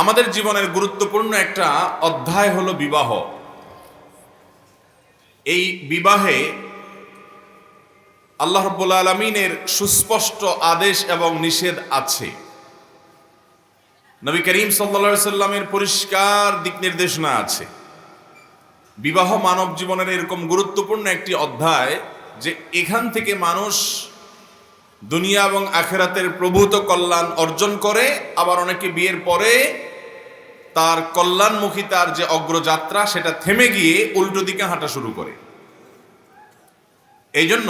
আমাদের জীবনের গুরুত্বপূর্ণ একটা অধ্যায় হলো বিবাহ। এই বিবাহে আল্লাহ রব্বুল আলমিনের সুস্পষ্ট আদেশ এবং নিষেধ আছে। নবী করিম সাল্লা সাল্লামের পরিষ্কার দিক নির্দেশনা আছে। বিবাহ মানব জীবনের এরকম গুরুত্বপূর্ণ একটি অধ্যায় যে এখান থেকে মানুষ দুনিয়া এবং আখেরাতের প্রভূত কল্যাণ অর্জন করে, আবার অনেকে বিয়ের পরে তার কল্যাণমুখী তার যে অগ্রযাত্রা সেটা থেমে গিয়ে উল্টো দিকে হাঁটা শুরু করে এই জন্য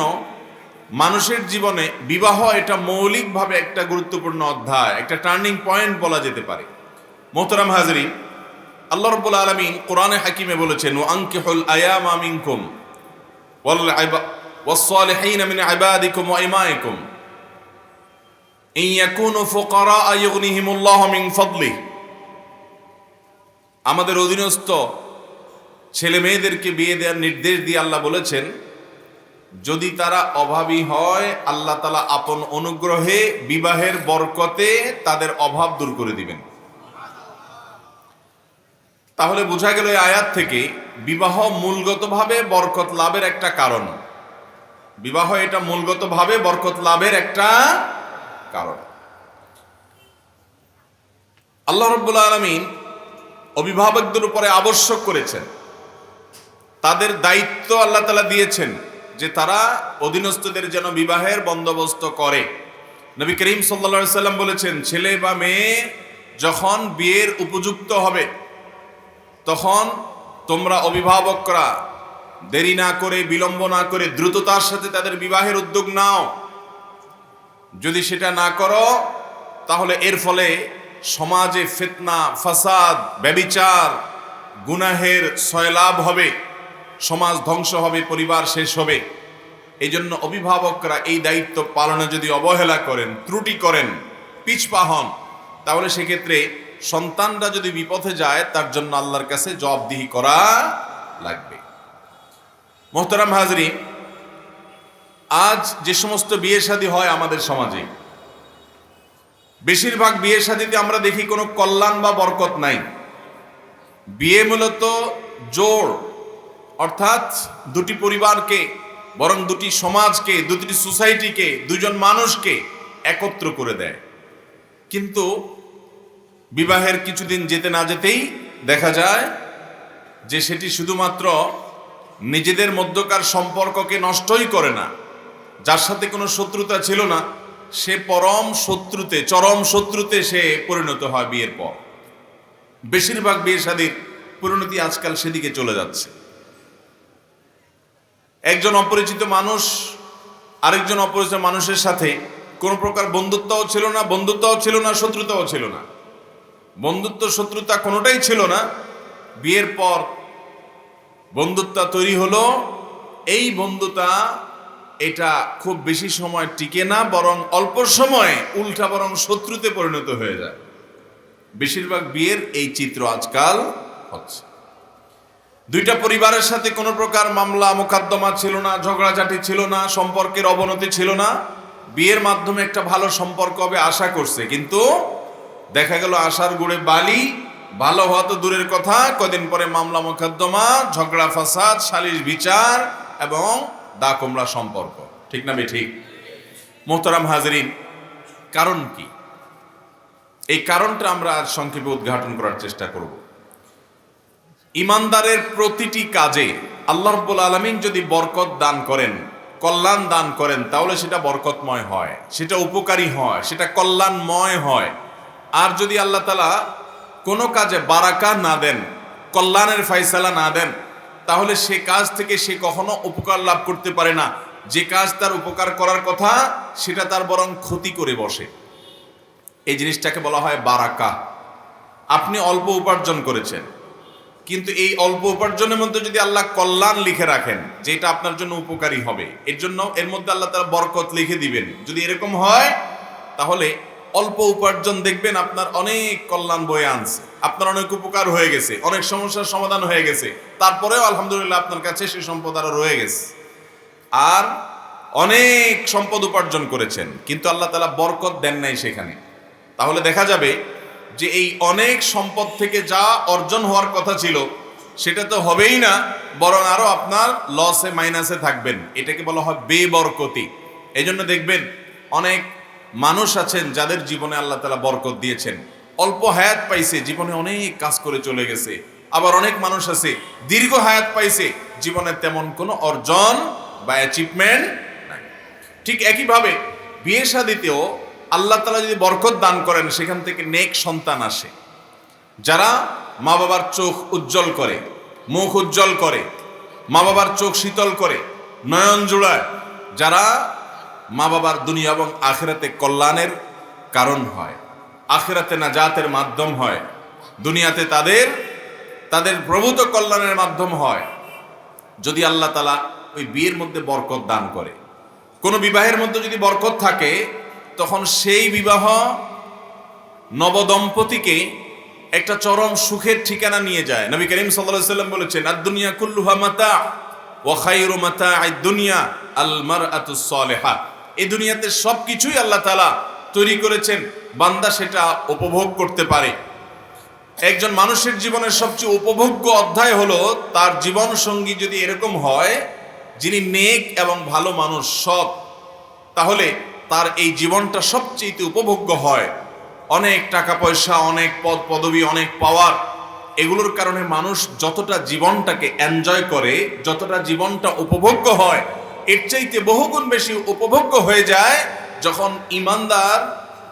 মানুষের জীবনে বিবাহ এটা মৌলিকভাবে একটা গুরুত্বপূর্ণ অধ্যায় একটা টার্নিং পয়েন্ট বলা যেতে পারে মোহতরাম হাজরি আল্লাহ রব্বুল আলমিন কোরআনে হাকিমে বলেছেন ও আঙ্কিহুল আয়ামা মিনকুম ওয়াল আইবা والصالحين من عبادكم وإمائكم إن يكونوا فقراء يغنيهم الله من فضله আমাদের অধীনস্থ ছেলে মেয়েদেরকে বিয়ে দেওয়ার নির্দেশ দিয়ে আল্লাহ বলেছেন, যদি তারা অভাবী হয়, আল্লাহ তালা আপন অনুগ্রহে, বিবাহের বরকতে তাদের অভাব দূর করে দিবেন। তাহলে বোঝা গেল এই আয়াত থেকে বিবাহ মূলগতভাবে বরকত লাভের একটা কারণ। বিবাহ এটা মূলগতভাবে বরকত লাভের একটা কারণ। আল্লাহ রব্বুল আলমিন অভিভাবকদের উপরে আবশ্যক করেছেন। তাদের দায়িত্ব আল্লাহ তালা দিয়েছেন যে তারা অধীনস্থদের যেন বিবাহের বন্দোবস্ত করে। নবী করিম সাল্লা সাল্লাম বলেছেন, ছেলে বা মেয়ে যখন বিয়ের উপযুক্ত হবে, তখন তোমরা অভিভাবকরা দেরি না করে, বিলম্ব না করে দ্রুততার সাথে তাদের বিবাহের উদ্যোগ নাও। যদি সেটা না করো, তাহলে এর ফলে সমাজে ফিতনা, ফাসাদ, ব্যবিচার, গুনাহের সয়লাভ হবে, সমাজ ধ্বংস হবে, পরিবার শেষ হবে। এই জন্য অভিভাবকরা এই দায়িত্ব পালনে যদি অবহেলা করেন, ত্রুটি করেন, পিছপা হন, তাহলে সেক্ষেত্রে সন্তানরা যদি বিপথে যায়, তার জন্য আল্লাহর কাছে জবাবদিহি করা লাগবে। মোহতারাম হাজরি, আজ যে সমস্ত বিয়ে শাদী হয় আমাদের সমাজে বেশিরভাগ বিয়ে শাদীতে আমরা দেখি কোনো কল্যাণ বা বরকত নাই। বিয়ে মূলত জোর, অর্থাৎ দুটি পরিবারকে, বরং দুটি সমাজকে, দুটি সোসাইটিকে, দুজন মানুষকে একত্র করে দেয়। কিন্তু বিবাহের কিছুদিন যেতে না যেতেই দেখা যায় যে সেটি শুধুমাত্র নিজেদের মধ্যকার সম্পর্ককে নষ্টই করে না, যার সাথে কোনো শত্রুতা ছিল না। সে পরম শত্রুতে, চরম শত্রুতে সে পরিণত হয় বিয়ের পর। বেশিরভাগ বিয়ে শাদীর পরিণতি আজকাল সেদিকে চলে যাচ্ছে। একজন অপরিচিত মানুষ, আরেকজন অপরিচিত মানুষের সাথে কোনো প্রকার বন্ধুত্বও ছিল না, বন্ধুত্বও ছিল না, শত্রুতাও ছিল না। বন্ধুত্ব, শত্রুতা কোনোটাই ছিল না। বিয়ের পর বন্ধুত্ব তৈরি হলো, এই বন্ধুতা এটা খুব বেশি সময় টিকে না, বরং অল্প সময়ে উল্টা বরং শত্রুতে পরিণত হয়ে যায়। বেশিরভাগ বিয়ের এই চিত্র আজকাল হচ্ছে। দুইটা পরিবারের সাথে কোনো প্রকার মামলা, মোকদ্দমা ছিল না, ঝগড়াঝাটি ছিল না, সম্পর্কের অবনতি ছিল না। বিয়ের মাধ্যমে একটা ভালো সম্পর্ক হবে আশা করছে, কিন্তু দেখা গেল আশার গুড়ে বালি, ভালো হওয়া তো দূরের কথা। কদিন পরে মামলা, মোকদ্দমা, ঝগড়া, ফাসাদ, সালিশ, বিচার এবং দা কোমড়া সম্পর্ক। ঠিক না ঠিক মোহতারাম হাজরিন, কারণ কি? এই কারণটা আমরা আজ সংক্ষেপে উদ্ঘাটন করার চেষ্টা করব। ইমানদারের প্রতিটি কাজে আল্লাহ রব্বুল আলমিন যদি বরকত দান করেন, কল্যাণ দান করেন, তাহলে সেটা বরকতময় হয়, সেটা উপকারী হয়, সেটা কল্যাণময় হয়। আর যদি আল্লাহ তালা কোনো কাজে বারাকা না দেন, কল্যাণের ফাইসালা না দেন তাহলে সে কাজ থেকে সে কখনো উপকার লাভ করতে পারে না। যে কাজ তার উপকার করার কথা, সেটা তার বরং ক্ষতি করে বসে। এই জিনিসটাকে বলা হয় বারাকা। আপনি অল্প উপার্জন করেছেন। কিন্তু এই অল্প উপার্জনের মধ্যে যদি আল্লাহ কল্যাণ লিখে রাখেন যে এটা আপনার জন্য উপকারী হবে, এর জন্য এর মধ্যে আল্লাহ তারা বরকত লিখে দিবেন। যদি এরকম হয়, তাহলে অল্প উপার্জন দেখবেন আপনার অনেক কল্যাণ বয়ে আনছে। আপনার অনেক উপকার হয়ে গেছে, অনেক সমস্যার সমাধান হয়ে গেছে। তারপরেও আলহামদুলিল্লাহ আপনার কাছে সেই সম্পদ আরও রয়ে গেছে। আর অনেক সম্পদ উপার্জন করেছেন, কিন্তু আল্লাহ তালা বরকত দেন নাই সেখানে। তাহলে দেখা যাবে যে এই অনেক সম্পদ থেকে যা অর্জন হওয়ার কথা ছিল, সেটা তো হবেই না, বরং আরও আপনার লসে মাইনাসে থাকবেন। এটাকে বলা হয় বেবরকতি। এই জন্য দেখবেন অনেক মানুষ আছেন যাদের জীবনে আল্লাহ তালা বরকত দিয়েছেন। অল্প হায়াত পাইছে, জীবনে অনেক কাজ করে চলে গেছে। আবার অনেক মানুষ আছে, দীর্ঘ হায়াত পাইছে, জীবনে তেমন কোনো অর্জন বা অ্যাচিভমেন্ট নাই। ঠিক একইভাবে বিয়ে শাদিতেও আল্লাহ তালা যদি বরকত দান করেন, সেখান থেকে নেক সন্তান আসে। যারা মা বাবার চোখ উজ্জ্বল করে, মুখ উজ্জ্বল করে মা বাবার চোখ শীতল করে, নয়ন জোড়ায়, যারা মা বাবার দুনিয়া এবং আখেরাতে কল্যাণের কারণ হয়। আখেরাতে নাজাতের মাধ্যম হয়। দুনিয়াতে তাদের তাদের প্রভূত কল্যাণের মাধ্যম হয়। যদি আল্লাহ তালা ওই বিয়ের মধ্যে বরকত দান করে। কোনো বিবাহের মধ্যে যদি বরকত থাকে, তখন সেই বিবাহ নবদম্পতিকে একটা চরম সুখের ঠিকানা নিয়ে যায়। নবী করিম সাল্লাম বলেছেন আর দুনিয়া কুল্লুহা মাতা ও খাইরু মাতা আই দুনিয়া আল মারআতুস সালেহা এই দুনিয়াতে সব কিছুই আল্লাহ তালা তৈরি করেছেন, বান্দা সেটা উপভোগ করতে পারে। একজন মানুষের জীবনের সবচেয়ে উপভোগ্য অধ্যায় হলো, তার জীবন সঙ্গী যদি এরকম হয়, যিনি নেক এবং ভালো মানুষ, সৎ, তাহলে তার এই জীবনটা সবচেয়ে উপভোগ্য হয়। অনেক টাকা পয়সা, অনেক পদ, পদবি, অনেক পাওয়ার, এগুলোর কারণে মানুষ যতটা জীবনটাকে এনজয় করে, যতটা জীবনটা উপভোগ্য হয় এর চাইতে বহুগুণ বেশি উপভোগ্য হয়ে যায় যখন ইমানদার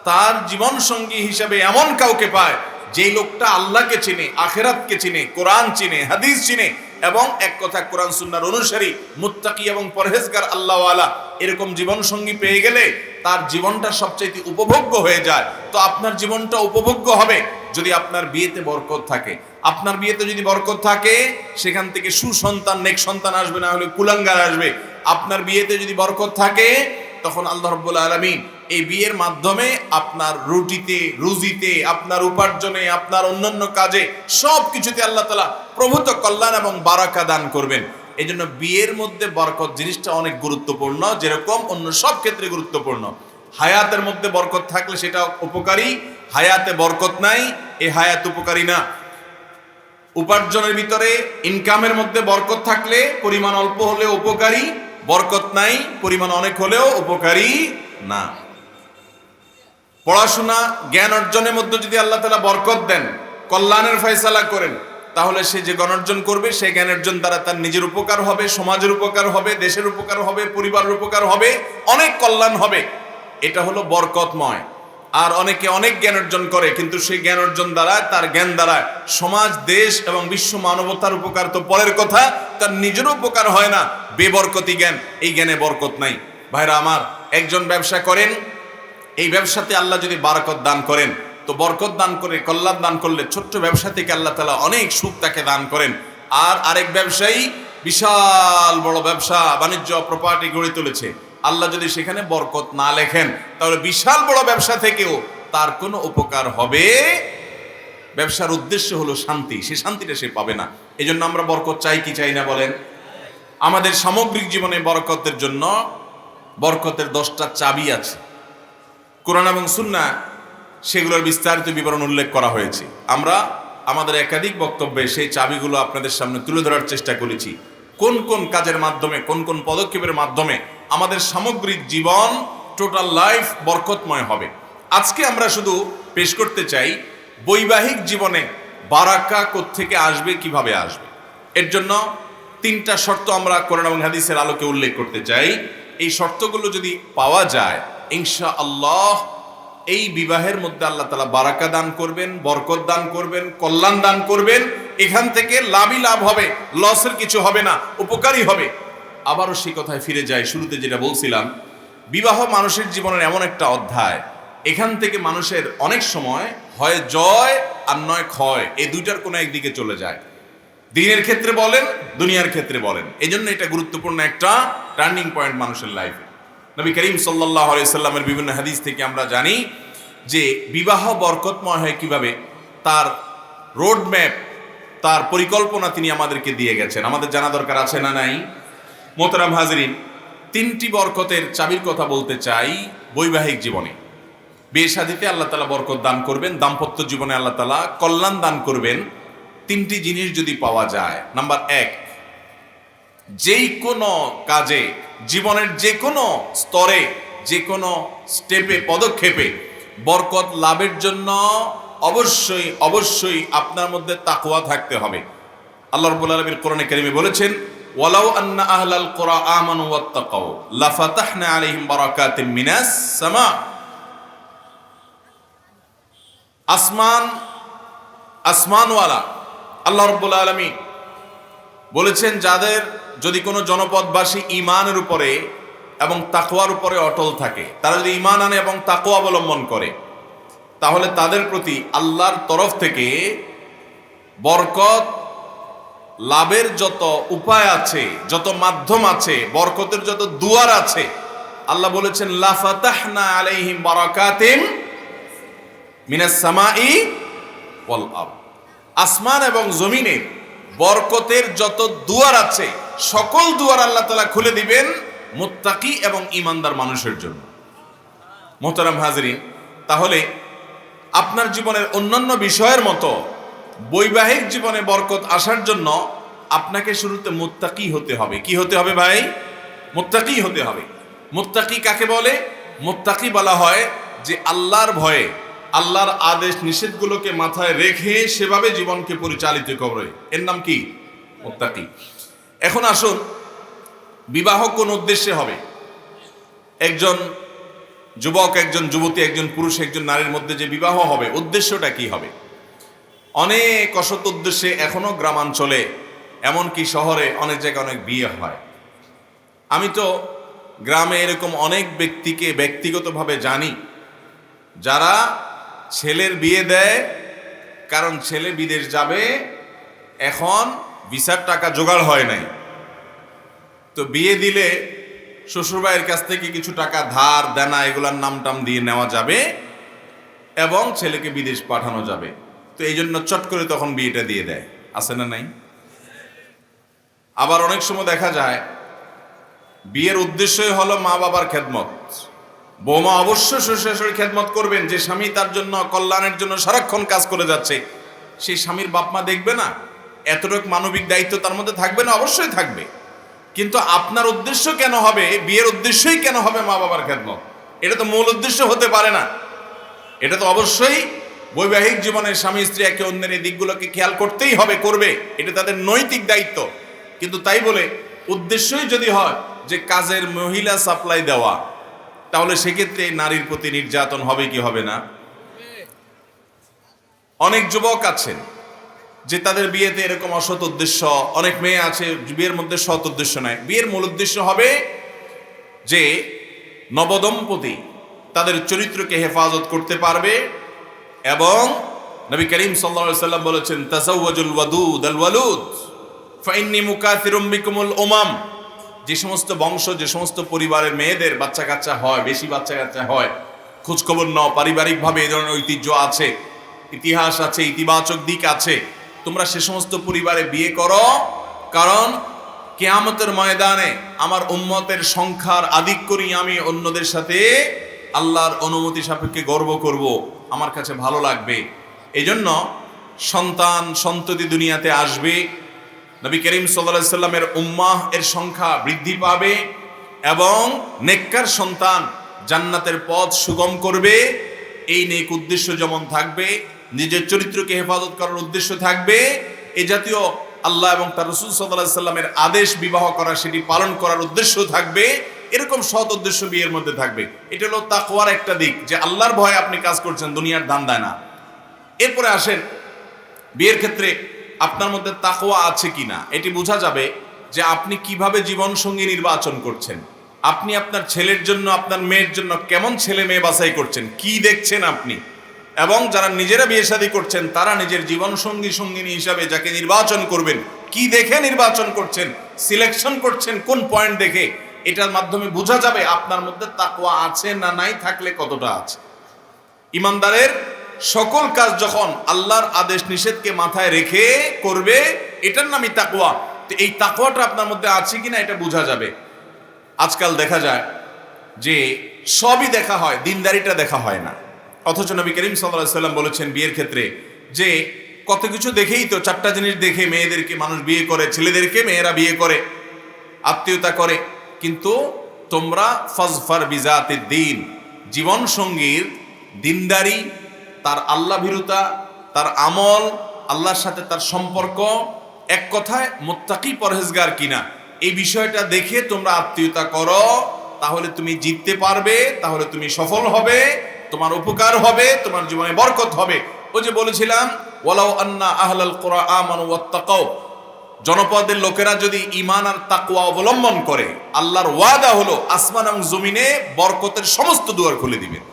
তার জীবন সঙ্গী হিসেবে এমন কাউকে পায় যে লোকটা আল্লাহকে চিনে, আখেরাতকে চিনে, কোরআন চিনে, হাদিস চিনে এবং এক কথা কোরআন সুন্নার অনুসারী, মুত্তাকি এবং পরহেজগার, আল্লাহওয়ালা এরকম জীবন সঙ্গী পেয়ে গেলে তার জীবনটা সবচাইতে উপভোগ্য হয়ে যায়। তো আপনার জীবনটা উপভোগ্য হবে যদি আপনার বিয়েতে বরকত থাকে। আপনার বিয়েতে যদি বরকত থাকে, সেখান থেকে সুসন্তান, নেক সন্তান আসবে, না হলে কুলাঙ্গার আসবে। আপনার বিয়েতে যদি বরকত থাকে, তখন আল্লাহ রব্বুল আলমিন এই বিয়ের মাধ্যমে আপনার রুটিতে, রুজিতে, আপনার উপার্জনে, আপনার অন্যান্য কাজে সব কিছুতে আল্লাহ তালা প্রভূত কল্যাণ এবং বারাকা দান করবেন। এই জন্য বিয়ের মধ্যে বরকত জিনিসটা অনেক গুরুত্বপূর্ণ, যেরকম অন্য সব ক্ষেত্রে গুরুত্বপূর্ণ। হায়াতের মধ্যে বরকত থাকলে সেটা উপকারী, হায়াতে বরকত নাই, এ হায়াত উপকারী না। উপার্জনের ভিতরে ইনকামের মধ্যে বরকত থাকলে পরিমাণ অল্প হলে উপকারী বরকত নাই, পরিমাণ অনেক হলেও উপকারী না। পড়াশোনা, জ্ঞান অর্জনের মধ্যে যদি আল্লাহ তালা বরকত দেন, কল্যাণের ফয়সালা করেন, তাহলে সে যে জ্ঞান অর্জন করবে, সেই জ্ঞান অর্জন দ্বারা তার নিজের উপকার হবে, সমাজের উপকার হবে, দেশের উপকার হবে, পরিবারের উপকার হবে, অনেক কল্যাণ হবে। এটা হলো বরকতময়। আর অনেকে অনেক জ্ঞান অর্জন করে, কিন্তু সেই জ্ঞান অর্জন দ্বারা তার জ্ঞান দ্বারা সমাজ, দেশ এবং বিশ্ব মানবতার উপকার তো পরের কথা, তার নিজেরও উপকার হয় না। বেবরকতি জ্ঞান, এই জ্ঞানে বরকত নাই। ভাইরা আমার, একজন ব্যবসা করেন, এই ব্যবসাতে আল্লাহ যদি বারকত দান করেন, তো বরকত দান করে, কল্যাণ দান করলে ছোট্ট ব্যবসা থেকে আল্লাহ তালা অনেক সুখ তাকে দান করেন। আর আরেক ব্যবসায়ী, বিশাল বড় ব্যবসা, বাণিজ্য প্রপার্টি গড়ে তুলেছে। আল্লাহ যদি সেখানে বরকত না লেখেন, তাহলে বিশাল বড় ব্যবসা থেকেও তার কোনো উপকার হবে? ব্যবসার উদ্দেশ্য হলো শান্তি। সে শান্তিটা সে পাবে না। এই জন্য আমরা বরকত চাই, কি চাই না বলেন? আমাদের সামগ্রিক জীবনে বরকতের জন্য বরকতের দশটা চাবি আছে। কোরআন এবং সুন্না, সেগুলোর বিস্তারিত বিবরণ উল্লেখ করা হয়েছে। আমরা আমাদের একাধিক বক্তব্যে সেই চাবিগুলো আপনাদের সামনে তুলে ধরার চেষ্টা করেছি। কোন কোন কাজের মাধ্যমে, কোন কোন পদক্ষেপের মাধ্যমে আমাদের সামগ্রিক জীবন টোটাল লাইফ বরকতময় হবে। আজকে আমরা শুধু পেশ করতে চাই, বৈবাহিক জীবনে বারাকা থেকে আসবে, কীভাবে আসবে? এর জন্য তিনটা শর্ত আমরা কোরআন এবং হাদিসের আলোকে উল্লেখ করতে চাই। এই শর্তগুলো যদি পাওয়া যায় ইনশা আল্লাহ এই বিবাহের মধ্যে আল্লাহ তালা বারাকা দান করবেন, বরকত দান করবেন, কল্যাণ দান করবেন। এখান থেকে লাভই লাভ হবে লসের কিছু হবে না উপকারী হবে। আবারও সেই কথায় ফিরে যায় শুরুতে যেটা বলছিলাম, বিবাহ মানুষের জীবনের এমন একটা অধ্যায়। এখান থেকে মানুষের অনেক সময় হয় জয় আর নয় ক্ষয় এই দুইটার কোনো একদিকে চলে যায়। দিনের ক্ষেত্রে বলেন, দুনিয়ার ক্ষেত্রে বলেন। এই জন্য এটা গুরুত্বপূর্ণ একটা টার্নিং পয়েন্ট মানুষের লাইফে নবী করিম সাল্লাহ সাল্লামের বিভিন্ন হাদিস থেকে আমরা জানি যে বিবাহ বরকতময় হয় কীভাবে? তার রোড ম্যাপ তার পরিকল্পনা তিনি আমাদেরকে দিয়ে গেছেন। আমাদের জানা দরকার আছে না নাই? মোতরাম হাজরিন, তিনটি বরকতের চাবির কথা বলতে চাই বৈবাহিক জীবনে। বিয়ে শাদিতে আল্লাহ তালা বরকত দান করবেন, দাম্পত্য জীবনে আল্লাহ তালা কল্যাণ দান করবেন। তিনটি জিনিস যদি পাওয়া যায়, নাম্বার এক, যেই কোনো কাজে, জীবনের যে কোনো স্তরে, যে কোনো স্টেপে, পদক্ষেপে বরকত লাভের জন্য অবশ্যই অবশ্যই আপনার মধ্যে তাকওয়া থাকতে হবে। আল্লাহ রাব্বুল আলামিন কোরআনে কারিমে বলেছেন ওয়ালাউ আন্না আহলাল কুরা আমানু ওয়াত্তাকাউ, লাফাতাহনা আলাইহিম বারাকাতিম মিনাস সামা। আসমান, আসমানওয়ালা, আল্লাহ রাব্বুল আলামিন বলেছেন, যাদের যদি কোনো জনপদবাসী ইমানের উপরে এবং তাকওয়ার উপরে অটল থাকে, তারা যদি ইমান আনে এবং তাকওয়া অবলম্বন করে, তাহলে তাদের প্রতি আল্লাহর তরফ থেকে বরকত লাভের যত উপায় আছে, যত মাধ্যম আছে, বরকতের যত দুয়ার আছে, আল্লাহ বলেছেন, লাফাতাহনা আলাইহিম বারাকাতিম মিনাস সামাই ওয়াল আসমান এবং জমিনের বরকতের যত দুয়ার আছে, সকল দুয়ার আল্লাহ তালা খুলে দিবেন মুত্তাকি এবং ইমানদার মানুষের জন্য। মোহতারাম হাজরিন, তাহলে আপনার জীবনের অন্যান্য বিষয়ের মতো বৈবাহিক জীবনে বরকত আসার জন্য আপনাকে শুরুতে মুত্তাকি হতে হবে। কি হতে হবে ভাই? মুত্তাকি হতে হবে। মোত্তাকি কাকে বলে? মোত্তাকি বলা হয় যে আল্লাহর ভয়ে, আল্লাহর আদেশ নিষেধগুলোকে মাথায় রেখে সেভাবে জীবনকে পরিচালিত করে। এর নাম কি? মোত্তাকি। এখন আসুন, বিবাহ কোন উদ্দেশ্যে হবে? একজন যুবক, একজন যুবতী, একজন পুরুষ, একজন নারীর মধ্যে যে বিবাহ হবে, উদ্দেশ্যটা কি হবে? অনেক অসৎ উদ্দেশ্যে এখনও গ্রামাঞ্চলে, এমনকি শহরে অনেক জায়গায় অনেক বিয়ে হয়। আমি তো গ্রামে এরকম অনেক ব্যক্তিকে ব্যক্তিগতভাবে জানি, যারা ছেলের বিয়ে দেয়, কারণ ছেলে বিদেশ যাবে, এখন ভিসার টাকা জোগাড় হয় নাই। তো বিয়ে দিলে শ্বশুরবাইয়ের কাছ থেকে কিছু টাকা ধার, দেনা, এগুলার নাম টাম দিয়ে নেওয়া যাবে এবং ছেলেকে বিদেশ পাঠানো যাবে। তো এই জন্য চট করে তখন বিয়েটা দিয়ে দেয়। আছে না নাই? আবার অনেক সময় দেখা যায়, বিয়ের উদ্দেশ্যই হলো মা বাবার খেদমত। বৌমা অবশ্য শ্বশুর খেদমত করবেন, যে স্বামী তার জন্য কল্যাণের জন্য সারাক্ষণ কাজ করে যাচ্ছে। সেই স্বামীর বাপ মা দেখবে না? এতটুকু মানবিক দায়িত্ব তার মধ্যে থাকবে না? অবশ্যই থাকবে। কিন্তু আপনার উদ্দেশ্য কেন হবে? বিয়ের উদ্দেশ্যই কেন হবে মা বাবার খেদমত? এটা তো মূল উদ্দেশ্য হতে পারে না। এটা তো অবশ্যই বৈবাহিক জীবনের স্বামী, স্ত্রী একে অন্যের এই দিকগুলোকে খেয়াল করতেই হবে, করবে। এটা তাদের নৈতিক দায়িত্ব। কিন্তু তাই বলে উদ্দেশ্যই যদি হয় যে কাজের মহিলা সাপ্লাই দেওয়া, তাহলে সেক্ষেত্রে নারীর প্রতি নির্যাতন হবে কি হবে না? অনেক যুবক আছেন যে তাদের বিয়েতে এরকম অসৎ উদ্দেশ্য, অনেক মেয়ে আছে বিয়ের মধ্যে সৎ উদ্দেশ্য নাই। বিয়ের মূল উদ্দেশ্য হবে যে নবদম্পতি তাদের চরিত্রকে হেফাজত করতে পারবে এবং নবী করিম সাল্লা সাল্লাম বলেছেন ওয়ালুদ। ওমাম যে সমস্ত বংশ, যে সমস্ত পরিবারের মেয়েদের বাচ্চা কাচ্চা হয়, বেশি বাচ্চা কাচ্চা হয়, খোঁজখবর নাও, পারিবারিকভাবে এ ধরনের ঐতিহ্য আছে, ইতিহাস আছে, ইতিবাচক দিক আছে। তোমরা সে সমস্ত পরিবারে বিয়ে করো, কারণ কেয়ামতের ময়দানে আমার উম্মতের সংখ্যার আধিক্য নিয়ে আমি অন্যদের সাথে আল্লাহর অনুমতি সাপেক্ষে গর্ব করব। আমার কাছে ভালো লাগবে। এই জন্য সন্তান সন্ততি দুনিয়াতে আসবে। নবী করিম সাল্লা সাল্লামের উম্মাহ এর সংখ্যা বৃদ্ধি পাবে এবং নেককার সন্তান জান্নাতের পথ সুগম করবে। এই নেক উদ্দেশ্য যেমন থাকবে, নিজের চরিত্রকে হেফাজত করার উদ্দেশ্য থাকবে। এ জাতীয় আল্লাহ এবং তার রসুল সাল্লাহ সাল্লামের আদেশ বিবাহ করা, সেটি পালন করার উদ্দেশ্য থাকবে। এরকম সৎ উদ্দেশ্য বিয়ের মধ্যে থাকবে। এটা হলো তাকওয়ার একটা দিক, যে আল্লাহর ভয়ে আপনি কাজ করছেন, দুনিয়ার দান দেয় না। এরপরে আসেন, বিয়ের ক্ষেত্রে আপনার মধ্যে তাকওয়া আছে কিনা? এটি বোঝা যাবে যে আপনি কীভাবে জীবন সঙ্গী নির্বাচন করছেন। আপনি আপনার ছেলের জন্য, আপনার মেয়ের জন্য কেমন ছেলে মেয়ে বাছাই করছেন? কি দেখছেন আপনি? এবং যারা নিজেরা বিয়ে শাদী করছেন, তারা নিজের জীবন সঙ্গী সঙ্গিনী হিসাবে যাকে নির্বাচন করবেন, কি দেখে নির্বাচন করছেন সিলেকশন করছেন, কোন পয়েন্ট দেখে এটার মাধ্যমে বোঝা যাবে আপনার মধ্যে তাকওয়া আছে না নাই থাকলে কতটা আছে। ইমানদারের সকল কাজ যখন আল্লাহর আদেশ নিষেধকে মাথায় রেখে করবে, এটার নামই তাকওয়া। তো এই তাকওয়াটা আপনার মধ্যে আছে কিনা এটা বোঝা যাবে। আজকাল দেখা যায় যে সবই দেখা হয়, দিনদারিটা দেখা হয় না। অথচ নবী করিম সাল্লাহ সাল্লাম বলেছেন বিয়ের ক্ষেত্রে যে কত কিছু দেখেই তো, চারটা জিনিস দেখে মেয়েদেরকে মানুষ বিয়ে করে, ছেলেদেরকে মেয়েরা বিয়ে করে, আত্মীয়তা করে। কিন্তু তোমরা ফজফার বিজাতের দিন জীবন সঙ্গীর দিনদারি, তার আল্লাহ ভীরুতা তার আমল, আল্লাহর সাথে তার সম্পর্ক, এক কথায় মোত্তাকি পরহেজগার কিনা? এই বিষয়টা দেখে তোমরা আত্মীয়তা করো, তাহলে তুমি জিততে পারবে, তাহলে তুমি সফল হবে, তোমার উপকার হবে, তোমার জীবনে বরকত হবে। ও যে বলেছিলাম, ওয়ালাউ আন্না আহলাল কোরআ আমানু ওয়াত্তাকাও জনপদের লোকেরা যদি ইমান আর তাকুয়া অবলম্বন করে, আল্লাহর ওয়াদা হলো আসমান এবং জমিনে বরকতের সমস্ত দুয়ার খুলে দিবেন